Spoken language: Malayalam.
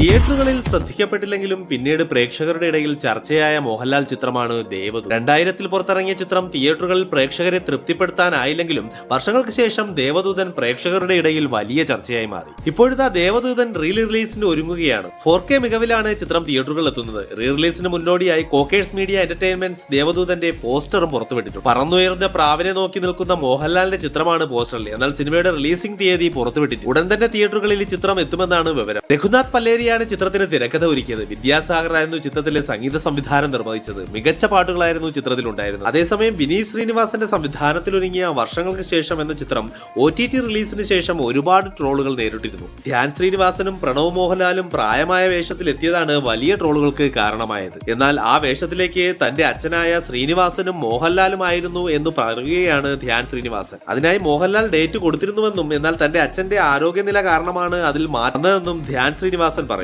തിയേറ്ററുകളിൽ ശ്രദ്ധിക്കപ്പെട്ടില്ലെങ്കിലും പിന്നീട് പ്രേക്ഷകരുടെ ഇടയിൽ ചർച്ചയായ മോഹൻലാൽ ചിത്രമാണ് ദേവദൂതൻ രണ്ടായിരത്തിൽ പുറത്തിറങ്ങിയ ചിത്രം തിയേറ്ററുകളിൽ പ്രേക്ഷകരെ തൃപ്തിപ്പെടുത്താനായില്ലെങ്കിലും വർഷങ്ങൾക്ക് ശേഷം ദേവദൂതൻ പ്രേക്ഷകരുടെ ഇടയിൽ വലിയ ചർച്ചയായി മാറി. ഇപ്പോഴത്തെ ദേവദൂതൻ റീ റിലീസിന് ഒരുങ്ങുകയാണ്. ഫോർ കെ മികവിലാണ് ചിത്രം തിയേറ്ററുകളിൽ എത്തുന്നത്. റീ റിലീസിന് മുന്നോടിയായി കോക്കേഴ്സ് മീഡിയ എന്റർടൈൻമെന്റ്സ് ദേവദൂതന്റെ പോസ്റ്ററും പുറത്തുവിട്ടിട്ടുണ്ട് പറന്നുയർന്ന പ്രാവിനെ നോക്കി നിൽക്കുന്ന മോഹൻലാലിന്റെ ചിത്രമാണ് പോസ്റ്ററിൽ. എന്നാൽ സിനിമയുടെ റിലീസിംഗ് തീയതി പുറത്തുവിട്ടിട്ടുണ്ട് ഉടൻ തന്നെ തിയേറ്ററുകളിൽ ചിത്രം എത്തുമെന്നാണ് വിവരം. രഘുനാഥ് പല്ലേരിയാണ് ചിത്രത്തിന് തിരക്കഥ ഒരുക്കിയത്. വിദ്യാസാഗർ ആയിരുന്നു ചിത്രത്തിലെ സംഗീത സംവിധാനം നിർവഹിച്ചത്. മികച്ച പാട്ടുകളായിരുന്നു ചിത്രത്തിൽ ഉണ്ടായിരുന്നത് അതേസമയം വിനീത് ശ്രീനിവാസന്റെ സംവിധാനത്തിലൊരുങ്ങിയ വർഷങ്ങൾക്ക് ശേഷം എന്ന ചിത്രം ഒ ടി ടി റിലീസിന് ശേഷം ഒരുപാട് ട്രോളുകൾ നേരിട്ടിരുന്നു. ധ്യാൻ ശ്രീനിവാസനും പ്രണവ് മോഹൻലാലും പ്രായമായ വേഷത്തിൽ എത്തിയതാണ് വലിയ ട്രോളുകൾക്ക് കാരണമായത്. എന്നാൽ ആ വേഷത്തിലേക്ക് തന്റെ അച്ഛനായ ശ്രീനിവാസനും മോഹൻലാലും ആയിരുന്നു എന്ന് പറയുകയാണ് ധ്യാൻ ശ്രീനിവാസൻ. അതിനായി മോഹൻലാൽ ഡേറ്റ് കൊടുത്തിരുന്നുവെന്നും എന്നാൽ തന്റെ അച്ഛന്റെ ആരോഗ്യനില കാരണമാണ് അതിൽ മാറ്റുന്നതെന്നും ധ്യാൻ ശ്രീനിവാസൻ പറയും